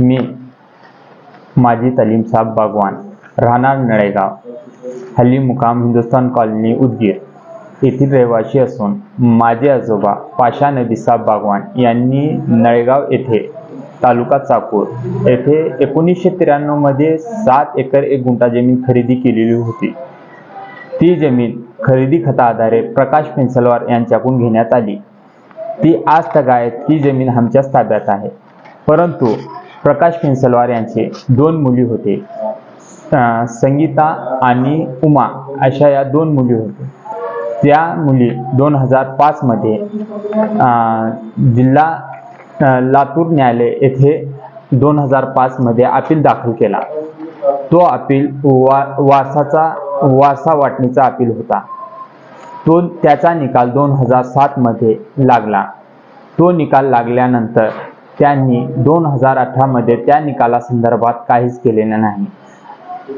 मी माजी तलीम साब बागवान राहणार नळेगाव हल्ली मुकाम हिंदुस्थान कॉलनी उदगीर. येथील रहिवासी असून माझे आजोबा पाशा नबी साब बागवान यांनी नळेगाव येथे तालुका चाकूर येथे एकोणीसशे त्र्याण्णवमध्ये सात एकर एक गुंठा जमीन खरेदी केलेली होती. ती जमीन खरेदी खता आधारे प्रकाश पेन्सलवार यांच्याकडून घेण्यात आली. ती आज तगायत ती जमीन आमच्याच ताब्यात आहे. परंतु प्रकाश पेन्सलवार यांचे दोन मुली होते. संगीता आणि उमा अशा या दोन मुली होत्या त्या मुली दोन हजार पाचमध्ये जिल्हा लातूर न्यायालय येथे दोन हजार पाचमध्ये अपील दाखल केला. तो अपील वा वारसाचा वारसा वाटणीचा अपील होता. तो त्याचा निकाल दोन हजार सातमध्ये लागला. तो निकाल लागल्यानंतर त्यांनी दोन हजार अठरामध्ये त्या निकालासंदर्भात काहीच केलेलं नाही.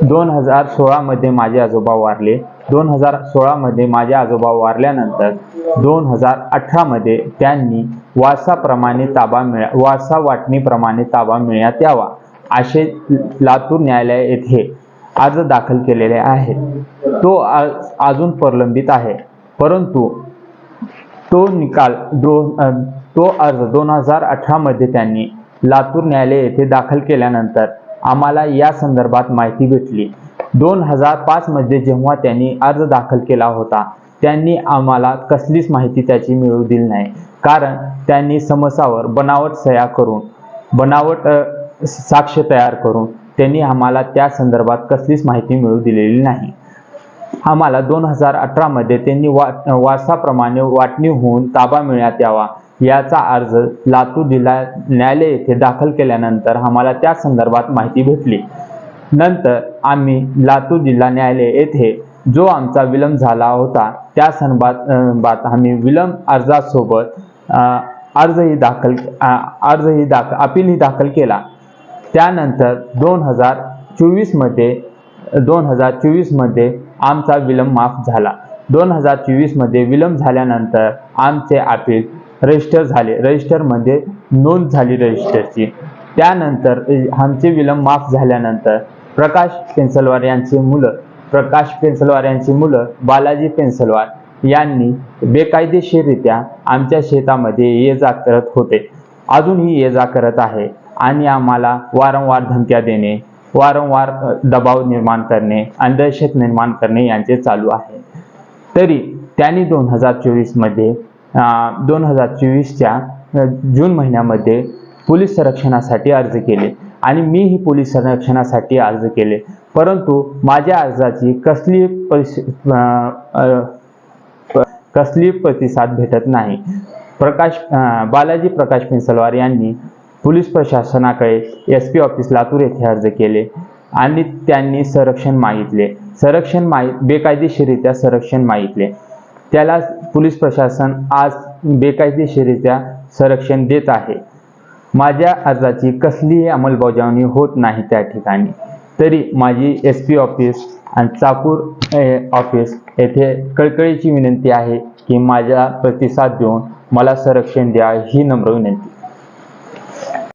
दोन हजार सोळामध्ये माझे आजोबा वारले. दोन हजार सोळामध्ये माझे आजोबा वारल्यानंतर दोन हजार अठरामध्ये त्यांनी वारसाप्रमाणे ताबा मिळा वारसा वाटणीप्रमाणे ताबा मिळण्यात यावा असे लातूर न्यायालय येथे अर्ज दाखल केलेले आहे तो अजून प्रलंबित आहे. परंतु तो निकाल दोन तो अर्ज दोन हजार अठरामध्ये त्यांनी लातूर न्यायालय येथे दाखल केल्यानंतर आम्हाला या संदर्भात माहिती भेटली. दोन हजार पाचमध्ये जेव्हा त्यांनी अर्ज दाखल केला होता त्यांनी आम्हाला कसलीच माहिती त्याची मिळू दिली नाही. कारण त्यांनी समसावर बनावट सह्या करून बनावट साक्ष तयार करून त्यांनी आम्हाला त्या संदर्भात कसलीच माहिती मिळू दिलेली नाही. आम्हाला दोन हजार अठरामध्ये त्यांनी वा वारसाप्रमाणे वाटणी होऊन ताबा मिळण्यात यावा. याचा अर्ज लातूर जिल्हा न्यायालय येथे दाखल केल्यानंतर आम्हाला त्या संदर्भात माहिती भेटली. नंतर आम्ही लातूर जिल्हा न्यायालय येथे जो आमचा विलंब झाला होता त्या संदर्भात आम्ही विलंब अर्जासोबत अर्जही दाखल अर्जही दाखल अपीलही दाखल केला. त्यानंतर दोन हजार चोवीसमध्ये दोन हजार चोवीसमध्ये आमचा विलंब माफ झाला. दोन हजार चोवीसमध्ये विलंब झाल्यानंतर आमचे अपील रजिस्टर झाले. रजिस्टरमध्ये नोंद झाली रजिस्टरची. त्यानंतर आमचे विलंब माफ झाल्यानंतर प्रकाश पेन्सलवार यांची मुलं प्रकाश पेन्सलवार यांची मुलं बालाजी पेन्सलवार यांनी बेकायदेशीररित्या आमच्या शेतामध्ये ये जा करत होते. अजूनही ये जा करत आहे आणि आम्हाला वारंवार धमक्या देणे वारंवार दबाव निर्माण करणे आणि दहशत निर्माण करणे यांचे चालू आहे. तरी त्यांनी दोन हजार चोवीसमध्ये दोन हजार चोवीसच्या जून महिन्यामध्ये पोलीस संरक्षणासाठी अर्ज केले. आणि मीही पोलीस संरक्षणासाठी अर्ज केले. परंतु माझ्या अर्जाची कसली कसली प्रतिसाद भेटत नाही. प्रकाश बालाजी प्रकाश पिंसलवार यांनी पोलीस प्रशासनाकडे एस पी ऑफिस लातूर येथे अर्ज केले आणि त्यांनी संरक्षण मागितले. संरक्षण माहीत बेकायदेशीरित्या संरक्षण मागितले. त्याला पोलीस प्रशासन आज बेकायदेशीरित्या संरक्षण देत आहे. माझ्या अर्जाची कसलीही अंमलबजावणी होत नाही त्या ठिकाणी. तरी माझी एस पी ऑफिस आणि चाकूर ऑफिस येथे कळकळीची विनंती आहे की माझ्या प्रतिसाद देऊन मला संरक्षण द्या ही नम्र विनंती.